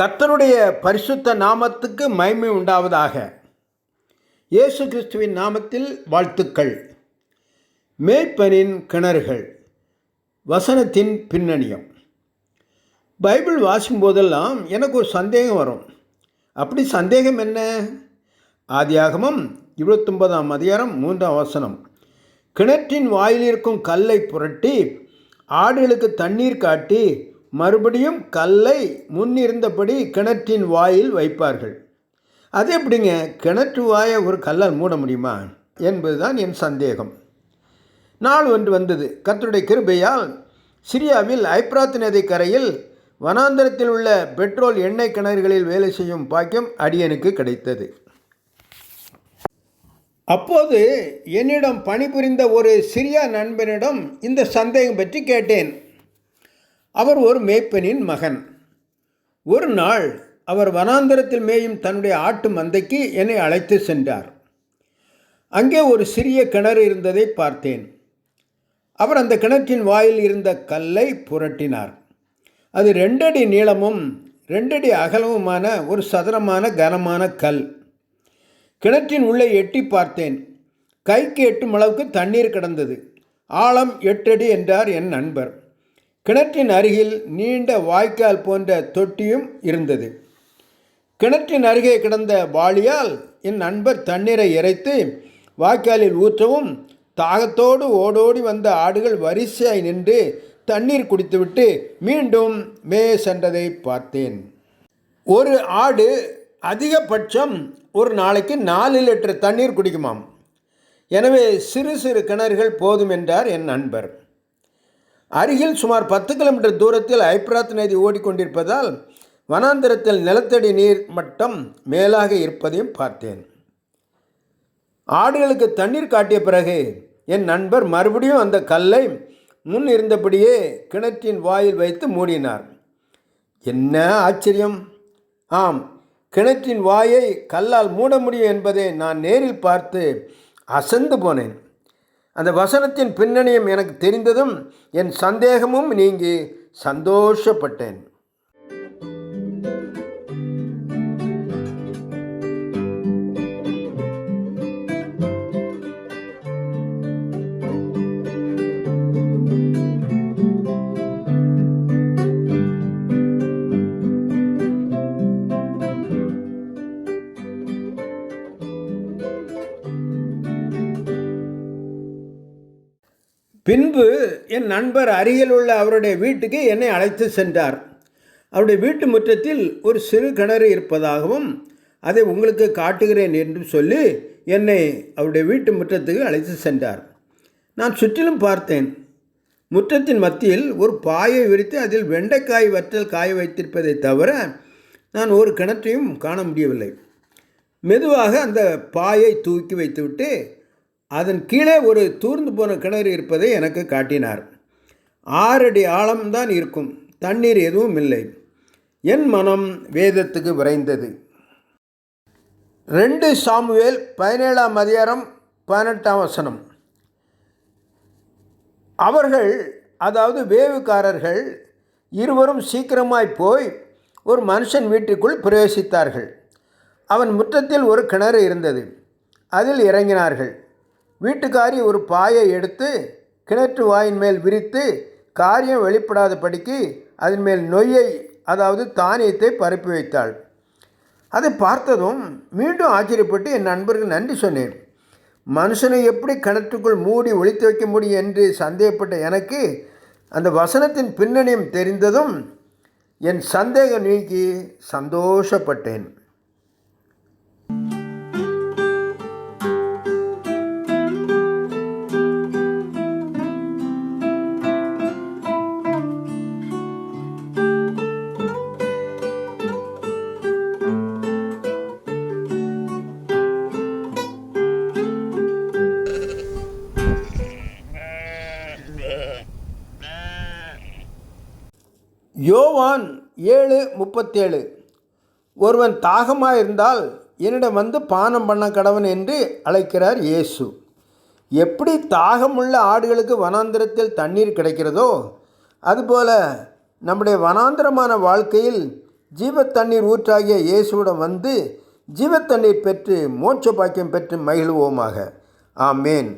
கர்த்தருடைய பரிசுத்த நாமத்துக்கு மய்மை உண்டாவதாக. இயேசு கிறிஸ்துவின் நாமத்தில் வாழ்த்துக்கள். மேய்ப்பனின் கிணறுகள். வசனத்தின் பின்னணியம். பைபிள் வாசிக்கும் போதெல்லாம் எனக்கு ஒரு சந்தேகம் வரும். அப்படி சந்தேகம் என்ன? ஆதியாகமம் இருபத்தொன்பதாம் அதிகாரம் மூன்றாம் வசனம். கிணற்றின் வாயில் இருக்கும் கல்லை புரட்டி ஆடுகளுக்கு தண்ணீர் காட்டி மறுபடியும் கல்லை முன்னிருந்தபடி கிணற்றின் வாயில் வைப்பார்கள். அது எப்படிங்க? கிணற்று வாயை ஒரு கல்லால் மூட முடியுமா? என்பதுதான் என் சந்தேகம். நாள் ஒன்று வந்தது. கத்தருடைய கிருபையால் சிரியாவில் ஐப்ராத் நதி கரையில் வனாந்தரத்தில் உள்ள பெட்ரோல் எண்ணெய் கிணறுகளில் வேலை செய்யும் பாக்கியம் அடியனுக்கு கிடைத்தது. அப்போது என்னிடம் பணிபுரிந்த ஒரு சிறிய நண்பனிடம் இந்த சந்தேகம் பற்றி கேட்டேன். அவர் ஒரு மேய்ப்பனின் மகன். ஒரு நாள் அவர் வனாந்தரத்தில் மேயும் தன்னுடைய ஆட்டு மந்தைக்கு என்னை அழைத்து சென்றார். அங்கே ஒரு சிறிய கிணறு இருந்ததை பார்த்தேன். அவர் அந்த கிணற்றின் வாயில் இருந்த கல்லை புரட்டினார். அது ரெண்டடி நீளமும் ரெண்டடி அகலமுமான ஒரு சதுரமான கனமான கல். கிணற்றின் உள்ளே எட்டி பார்த்தேன். கைக்கு எட்டும் அளவுக்கு தண்ணீர் கிடந்தது. ஆழம் எட்டடி என்றார் என் நண்பர். கிணற்றின் அருகில் நீண்ட வாய்க்கால் போன்ற தொட்டியும் இருந்தது. கிணற்றின் அருகே கிடந்த வாளியால் என் நண்பர் தண்ணீரை இறைத்து வாய்க்காலில் ஊற்றவும் தாகத்தோடு ஓடோடி வந்த ஆடுகள் வரிசையாய் நின்று தண்ணீர் குடித்துவிட்டு மீண்டும் மே சென்றதை பார்த்தேன். ஒரு ஆடு அதிகபட்சம் ஒரு நாளைக்கு நாலு லிட்டர் தண்ணீர் குடிக்குமாம். எனவே சிறு சிறு கிணறுகள் போதும் என்றார் என் நண்பர். அருகில் சுமார் பத்து கிலோமீட்டர் தூரத்தில் ஐப்ராத் நதி ஓடிக்கொண்டிருப்பதால் வனாந்திரத்தில் நிலத்தடி நீர் மட்டம் மேலாக இருப்பதையும் பார்த்தேன். ஆடுகளுக்கு தண்ணீர் காட்டிய பிறகு என் நண்பர் மறுபடியும் அந்த கல்லை முன் இருந்தபடியே கிணற்றின் வாயில் வைத்து மூடினார். என்ன ஆச்சரியம்? ஆம் கிணற்றின் வாயை கல்லால் மூட முடியும் என்பதை நான் நேரில் பார்த்து அசந்து போனேன். அந்த வசனத்தின் பின்னணியும் எனக்கு தெரிந்ததும் என் சந்தேகமும் நீங்கி சந்தோஷப்பட்டேன். பின்பு என் நண்பர் அருகில் உள்ள அவருடைய வீட்டுக்கு என்னை அழைத்து சென்றார். அவருடைய வீட்டு முற்றத்தில் ஒரு சிறு கிணறு இருப்பதாகவும் அதை உங்களுக்கு காட்டுகிறேன் என்று சொல்லி என்னை அவருடைய வீட்டு முற்றத்துக்கு அழைத்து சென்றார். நான் சுற்றிலும் பார்த்தேன். முற்றத்தின் மத்தியில் ஒரு பாயை விரித்து அதில் வெண்டைக்காய் வற்றல் காய வைத்திருப்பதை தவிர நான் ஒரு கிணற்றையும் காண முடியவில்லை. மெதுவாக அந்த பாயை தூக்கி வைத்துவிட்டு அதன் கீழே ஒரு தூர்ந்து போன கிணறு இருப்பதை எனக்கு காட்டினார். ஆறடி ஆழம்தான் இருக்கும் தண்ணீர் எதுவும் இல்லை. என் மனம் வேதத்துக்கு விரைந்தது. ரெண்டு சாமுவேல் பதினேழாம் அதிகாரம் பதினெட்டாம் வசனம். அவர்கள் அதாவது வேவுக்காரர்கள் இருவரும் சீக்கிரமாய் போய் ஒரு மனுஷன் வீட்டுக்குள் பிரவேசித்தார்கள். அவன் முற்றத்தில் ஒரு கிணறு இருந்தது. அதில் இறங்கினார்கள். வீட்டுக்காரி ஒரு பாயை எடுத்து கிணற்று வாயின் மேல் விரித்து காரியம் வெளிப்படாதபடிக்கு அதன் மேல் நொய்யை அதாவது தானியத்தை பரப்பி வைத்தாள். அதை பார்த்ததும் மீண்டும் ஆச்சரியப்பட்டு என் நண்பருக்கு நன்றி சொன்னேன். மனுஷனை எப்படி கிணற்றுக்குள் மூடி ஒழித்து வைக்க முடியும் என்று சந்தேகப்பட்ட எனக்கு அந்த வசனத்தின் பின்னணியும் தெரிந்ததும் என் சந்தேகம் நீக்கி சந்தோஷப்பட்டேன். யோவான் ஏழு முப்பத்தேழு. ஒருவன் தாகமாக இருந்தால் என்னிடம் வந்து பானம் பண்ண கடவன் என்று அழைக்கிறார் இயேசு. எப்படி தாகமுள்ள ஆடுகளுக்கு வனாந்திரத்தில் தண்ணீர் கிடைக்கிறதோ அதுபோல நம்முடைய வனாந்திரமான வாழ்க்கையில் ஜீவத்தண்ணீர் ஊற்றாகிய இயேசுவிடம் வந்து ஜீவத்தண்ணீர் பெற்று மோட்ச பாக்கியம் பெற்று மகிழ்வோமாக. ஆமேன்.